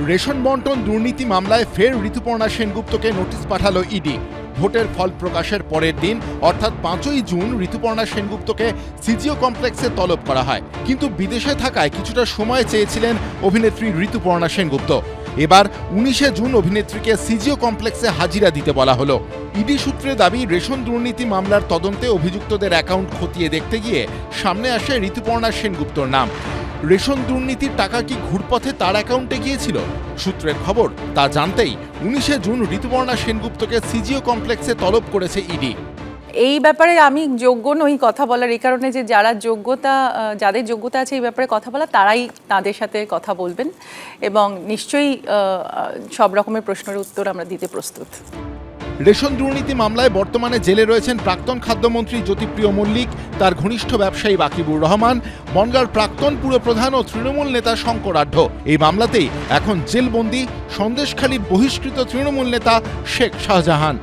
Ration বন্টন দুর্নীতি মামলায় ফের ঋতুপর্ণা সেনগুপ্তকে নোটিশ পাঠালো ইডি। ভোটের ফল প্রকাশের পরের দিন, অর্থাৎ পাঁচই জুন, ঋতুপর্ণা সেনগুপ্তকে সিজিও কমপ্লেক্সে তলব করা হয়। কিন্তু বিদেশে থাকায় কিছুটা সময় চেয়েছিলেন অভিনেত্রী ঋতুপর্ণা সেনগুপ্ত। এবার উনিশে জুন অভিনেত্রীকে সিজিও কমপ্লেক্সে হাজিরা দিতে বলা হলো। ইডি সূত্রে দাবি, রেশন দুর্নীতি মামলার তদন্তে অভিযুক্তদের অ্যাকাউন্ট খতিয়ে দেখতে গিয়ে সামনে আসে ঋতুপর্ণা সেনগুপ্তর নাম। রেশন দুর্নীতির টাকা কি ঘুরপথে তার অ্যাকাউন্টে গিয়েছিল? সূত্রের খবর, তা জানতেই উনিশে জুন ঋতুপর্ণা সেনগুপ্তকে সিজিও কমপ্লেক্সে তলব করেছে ইডি। এই ব্যাপারে আমি যোগ্য নই কথা বলার, এই কারণে যে যারা যোগ্যতা যাদের যোগ্যতা আছে এই ব্যাপারে কথা বলা, তারাই তাদের সাথে কথা বলবেন এবং নিশ্চয়ই সব রকমের প্রশ্নের উত্তর আমরা দিতে প্রস্তুত। রেশন দুর্নীতি মামলায় বর্তমানে জেলে রয়েছেন প্রাক্তন খাদ্যমন্ত্রী জ্যোতিপ্রিয় মল্লিক, তার ঘনিষ্ঠ ব্যবসায়ী বাকিবুর রহমান, বনগাঁর প্রাক্তন পুরপ্রধান ও তৃণমূল নেতা শঙ্কর আঢ্য এই মামলাতেই এখন জেলবন্দি, সন্দেশখালী বহিষ্কৃত তৃণমূল নেতা শেখ শাহজাহান।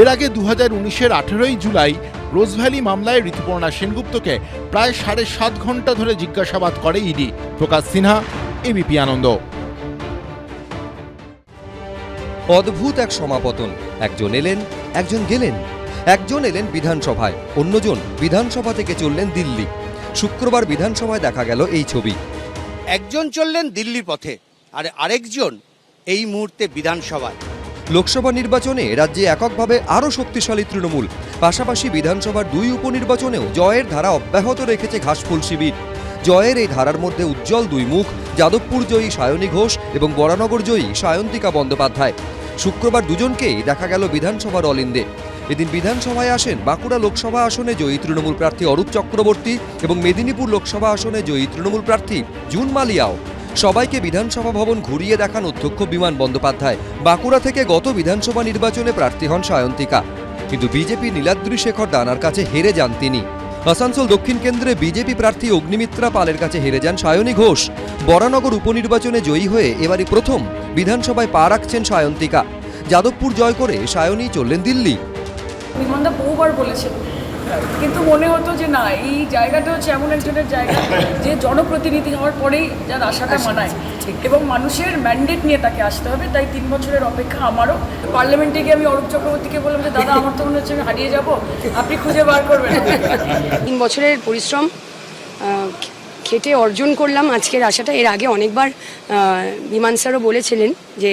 এর আগে দু হাজার উনিশের আঠেরোই জুলাই রোজভ্যালি মামলায় ঋতুপর্ণা সেনগুপ্তকে প্রায় সাড়ে সাত ঘণ্টা ধরে জিজ্ঞাসাবাদ করে ইডি। প্রকাশ সিনহা এবিপি আনন্দ। অদ্ভুত এক সমাপতন। একজন এলেন একজন গেলেন। একজন এলেন বিধানসভায় অন্যজন বিধানসভা থেকে চললেন দিল্লি। শুক্রবার বিধানসভায় দেখা গেল এই ছবি। একজন চললেন দিল্লির পথে আর আরেকজন এই মুহূর্তে বিধানসভায়। লোকসভা নির্বাচনে রাজ্যে এককভাবে আরও শক্তিশালী তৃণমূল। পাশাপাশি বিধানসভার দুই উপনির্বাচনেও জয়ের ধারা অব্যাহত রেখেছে ঘাসফুল শিবির। জয়ের এই ধারার মধ্যে উজ্জ্বল দুই মুখ, যাদবপুর জয়ী সায়নী ঘোষ এবং বরানগর জয়ী সায়ন্তিকা বন্দ্যোপাধ্যায়। শুক্রবার দুজনকেই দেখা গেল বিধানসভার অলিন্দে। এদিন বিধানসভায় আসেন বাঁকুড়া লোকসভা আসনে জয়ী তৃণমূল প্রার্থী অরূপ চক্রবর্তী এবং মেদিনীপুর লোকসভা আসনে জয়ী তৃণমূল প্রার্থী জুন মালিয়াও। সবাইকে বিধানসভা ভবন ঘুরিয়ে দেখান অধ্যক্ষ বিমান বন্দ্যোপাধ্যায়। বাঁকুড়া থেকে গত বিধানসভা নির্বাচনে প্রার্থী হন সায়ন্তিকা। কিন্তু বিজেপি নীলাদ্রি শেখর দানার কাছে হেরে যান তিনি। আসানসোল দক্ষিণ কেন্দ্রে বিজেপি প্রার্থী অগ্নিমিত্রা পালের কাছে হেরে যান সায়নী ঘোষ। বরানগর উপনির্বাচনে জয়ী হয়ে এবারই প্রথম বিধানসভায় পা রাখছেন সায়ন্তিকা। যাদবপুর জয় করে সায়নী চললেন দিল্লি। বহুবার কিন্তু মনে হতো যে না, এই জায়গাটা হচ্ছে এমন একজনের জায়গা যে জনপ্রতিনিধি হওয়ার পরেই যার আশাটা মানায়। এবং মানুষের ম্যান্ডেট নিয়ে তাকে আসতে হবে, তাই তিন বছরের অপেক্ষা আমারও। পার্লামেন্টে গিয়ে আমি অরূপ চক্রবর্তীকে বললাম যে, দাদা, আমার তো মনে হচ্ছে আমি হারিয়ে যাব, আপনি খুঁজে বার করবেন। তিন বছরের পরিশ্রম খেটে অর্জন করলাম আজকের আশাটা। এর আগে অনেকবার বিমান স্যারও বলেছিলেন যে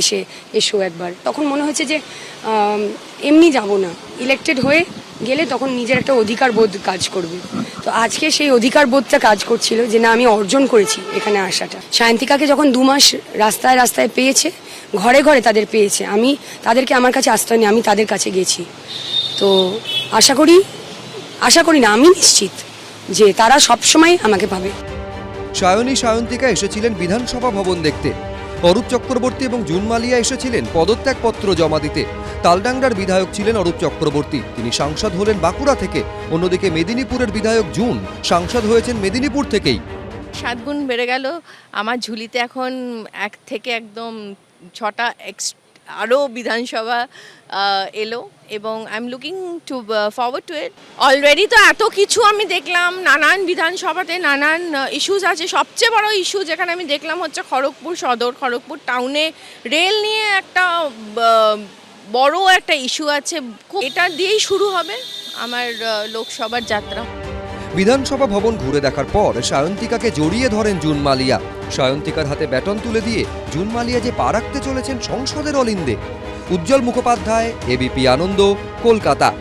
এসে এসো একবার। তখন মনে হয়েছে যে এমনি যাব না। ইলেক্টেড হয়ে গেলে তখন নিজের একটা অধিকার বোধ কাজ করবে। তো আজকে সেই অধিকার বোধটা কাজ করছিল যে না, আমি অর্জন করেছি এখানে আসাটা। সায়ন্তিকাকে যখন দু মাস রাস্তায় রাস্তায় পেয়েছে, ঘরে ঘরে তাদের পেয়েছে। আমি তাদেরকে আমার কাছে আসতে হয়নি আমি তাদের কাছে গেছি। তো আশা করি আশা করি না, আমি নিশ্চিত যে তারা সবসময় আমাকে পাবে। সায়নী সায়ন্তিকা এসেছিলেন বিধানসভা ভবন দেখতে। অরূপ চক্রবর্তী এবং জুন মালিয়া এসেছিলেন পদত্যাগপত্র জমা দিতে। তালডাংরার বিধায়ক ছিলেন অরূপ চক্রবর্তী। তিনি সাংসদ হলেন বাঁকুড়া থেকে। অন্যদিকে মেদিনীপুরের বিধায়ক জুন সাংসদ হয়েছেন মেদিনীপুর থেকেই। সাত গুণ বেড়ে গেল। আমার ঝুলিতে এখন এক থেকে একদম ছটা এক্স আরও বিধানসভা এলো এবং I am looking to forward to it already তো এত কিছু আমি দেখলাম, নানান বিধানসভাতে নানান ইস্যুজ আছে। সবচেয়ে বড় ইস্যু যেখানে আমি দেখলাম হচ্ছে খড়গপুর সদর, খড়গপুর টাউনে রেল নিয়ে একটা বড় একটা ইস্যু আছে। এটা দিয়েই শুরু হবে আমার লোকসভার যাত্রা। বিধানসভা ভবন ঘুরে দেখার পর সায়ন্তিকাকে জড়িয়ে ধরেন জুন মালিয়া সায়ন্তিকার হাতে ব্যাটন তুলে দিয়ে জুন মালিয়া যে পা চলেছেন সংসদের অলিন্দে। উজ্জ্বল মুখোপাধ্যায় এবিপি আনন্দ, কলকাতা।